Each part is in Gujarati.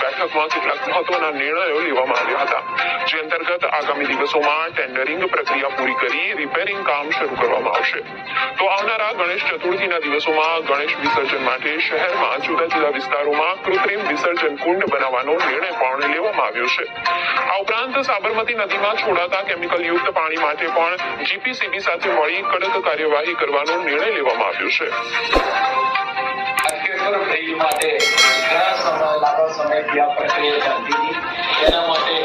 બેઠકમાં કેટલાક મહત્વના નિર્ણયો લેવામાં આવ્યા હતા, જે અંતર્ગત આગામી દિવસોમાં ટેન્ડરિંગ પ્રક્રિયા પૂરી કરી રિપેરિંગ કામ શરૂ કરવામાં આવશે. તો આવનારા ગણેશ ચતુર્થીના દિવસોમાં ગણેશ વિસર્જન માટે શહેરમાં જુદા જુદા વિસ્તારોમાં કૃત્રિમ વિસર્જન કુંડ બનાવવાનો નિર્ણય પણ લેવામાં આવ્યો છે. આ ઉપરાંત સાબરમતી નદીમાં છોડાતા કેમિકલ યુક્ત પાણી માટે પણ જીપીસીબી સાથે મળી કડક કાર્યવાહી કરવાનો નિર્ણય લેવામાં આવ્યો છે. ઘણા સમય, લાંબા સમયથી આ પ્રક્રિયા ચાલતી હતી. તેના માટે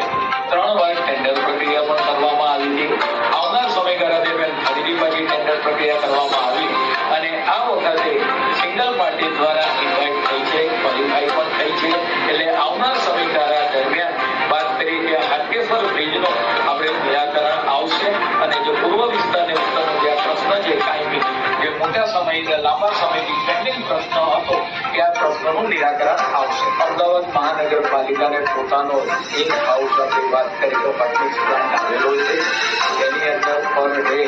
ત્રણ વાર ટેન્ડર પ્રક્રિયા પણ કરવામાં આવી હતી. આવનાર સમયગાળા દરમિયાન ફરીથી પાછી ટેન્ડર પ્રક્રિયા કરવામાં આવી અને આ વખતે સિંગલ પાર્ટી દ્વારા ઇન્વાઇટ થઈ છે ક્વોલિફાઈ પણ થઈ છે. એટલે આવનાર સમયગાળા દરમિયાન વાત કરી કે હાટકેશ્વર બ્રિજનો આપણે નિરાકરણ આવશે અને જો પૂર્વ વિસ્તાર અને ઉત્તરનો જે પ્રશ્ન છે કાયમી, જે મોટા સમયથી લાંબા સમયથી પેન્ડિંગ પ્રશ્ન હતો પ્રશ્નનું નિરાકરણ આવશે. અમદાવાદ મહાનગરપાલિકાને પોતાનો એક હાઉસ સાથે વાત કરી તો પચીસ પ્લાન્ટ આવેલો છે. તેની અંદર પર ડે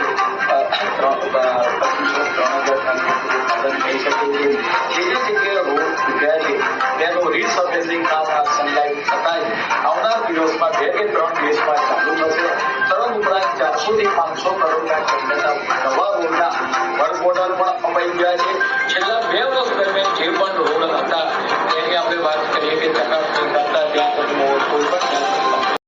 પચીસો, ત્રણ હજાર ઉત્પાદન થઈ શકે છે. જે જે જગ્યાએ રોડ તૂટ્યા છે. તેનું રીસર્ફેસિંગ કામ આ સનલાઇટ થતાં આવનાર દિવસમાં બે કે ત્રણ દિવસમાં ચાલુ થશે. તરત ઉપરાંત ચારસો થી પાંચસો કરોડના ખર્ચના નવા રોડના વર્ક ઓર્ડર પણ અપાઈ ગયા છે. છેલ્લા બે વર્ષ દરમિયાન જે